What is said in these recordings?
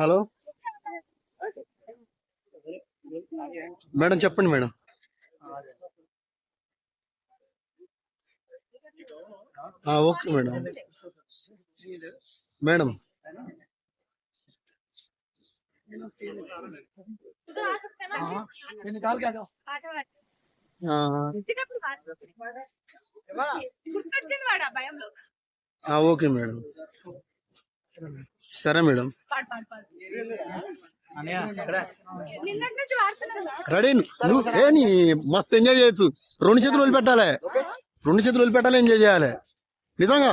Hello? Madam చెప్పండి madam. Okay madam. Madam. ఆ, గుర్తొచ్చింది వాడు ఆ భయంలో. ఆ, ఓకే మేడం. సరే మేడం. రెడీ నువ్వు ఏ నీ మస్తు ఎంజాయ్ చేయొచ్చు. రెండు చేతులు వదిలిపెట్టాలి. రెండు చేతులు వదిలిపెట్టాలి ఎంజాయ్ చేయాలి. నిజంగా?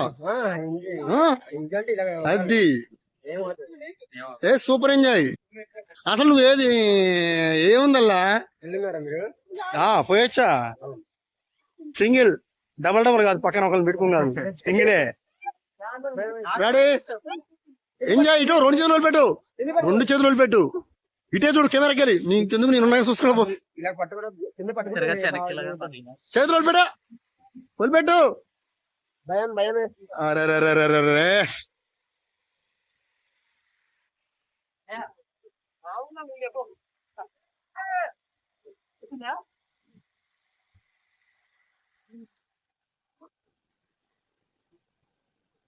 ఆ? అది. ఏ సూపర్ ఎంజాయ్ అసలు నువ్వు ఏది ఏముందల్లా? ఆ, పోయొచ్చా? సింగిల్ డబల్ డబల్ కాదు పక్కన ఒకరిని పెట్టుకున్నాను సింగిలే. రెడీ ఎంజాయ్ ఇటు రెండు చేతులు వదిలిపెట్టు. రెండు చేతులు వదిలిపెట్టు. ఇటే చూడు కెమెరాకి వెళ్ళి నీకు ఎందుకు నేను ఉన్నాయి చూసుకో చేతులు వదిలిపెట్టు. వదిలిపెట్టు. అరే రే రే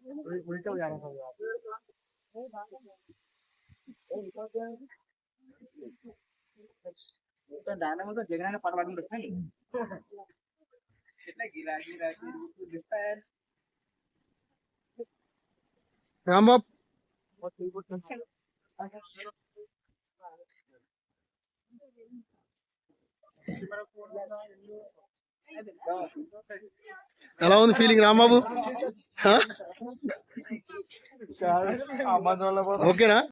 రే రే. జగన్ పాట పాడుకుంటూ వస్తాయి ఎట్లా గిరా గిరా డిస్పాన్స్ రాంబాబు ఎలా ఉంది ఫీలింగ్ రాంబాబు హ? ఓకేనా